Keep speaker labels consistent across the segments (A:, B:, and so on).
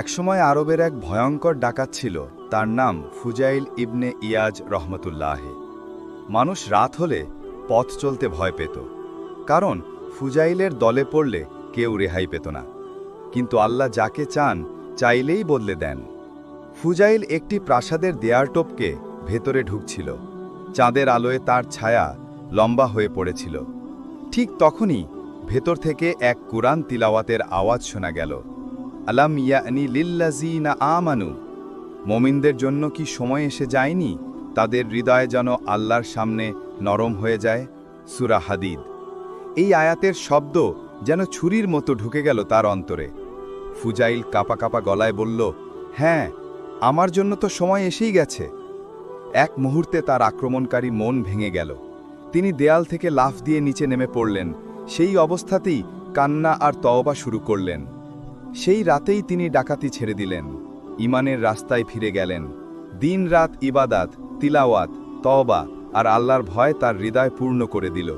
A: একসময় আরবের এক ভয়ঙ্কর ডাকাত ছিল, তার নাম ফুজাইল ইবনে ইয়াজ রহমতুল্লাহে। মানুষ রাত হলে পথ চলতে ভয় পেত, কারণ ফুজাইলের দলে পড়লে কেউ রেহাই পেত না। কিন্তু আল্লাহ যাকে চান, চাইলেই বদলে দেন। ফুজাইল একটি প্রাসাদের দেয়ার টোপকে ভেতরে ঢুকছিল, চাঁদের আলোয় তার ছায়া লম্বা হয়ে পড়েছিল। ঠিক তখনই ভেতর থেকে এক কুরআন তিলাওয়াতের আওয়াজ শোনা গেল। আলাম ইয়ানি লিল্লাজি না আমানু? মমিনদের জন্য কি সময় এসে যায়নি? তাদের হৃদয় যেন আল্লাহর সামনে নরম হয়ে যায়। সুরা হাদিদ। এই আয়াতের শব্দ যেন ছুরির মতো ঢুকে গেল তার অন্তরে। ফুজাইল কাপা কাপা গলায় বলল হ্যাঁ আমার জন্য তো সময় এসেই গেছে। এক মুহূর্তে তার আক্রমণকারী মন ভেঙে গেল। তিনি দেয়াল থেকে লাফ দিয়ে নিচে নেমে পড়লেন। সেই অবস্থাতেই কান্না আর তওবা শুরু করলেন। সেই রাতেই তিনি ডাকাতি ছেড়ে দিলেন। ইমানের রাস্তায় ফিরে গেলেন। দিন রাত ইবাদাত, তিলাওয়াত, তওবা আর আল্লাহর ভয় তার হৃদয় পূর্ণ করে দিল।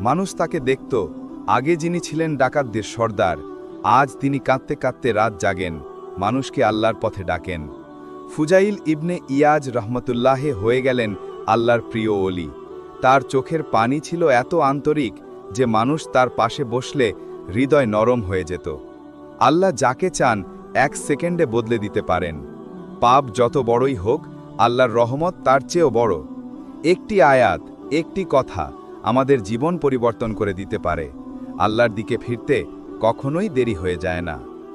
A: মানুষ তাকে দেখত, আগে যিনি ছিলেন ডাকাতদের সর্দার, আজ তিনি কাঁদতে কাঁদতে রাত জাগেন, মানুষকে আল্লাহর পথে ডাকেন। ফুজাইল ইবনে ইয়াজ রহমতুল্লাহে হয়ে গেলেন আল্লাহর প্রিয় অলি তার চোখের পানি ছিল এত আন্তরিক যে মানুষ তার পাশে বসলে হৃদয় নরম হয়ে যেত। আল্লাহ যাকে চান, এক সেকেন্ডে বদলে দিতে পারেন। পাপ যত বড়ই হোক, আল্লাহর রহমত তার চেয়েও বড়। একটি আয়াত, একটি কথা আমাদের জীবন পরিবর্তন করে দিতে পারে। আল্লাহর দিকে ফিরতে কখনোই দেরি হয়ে যায় না।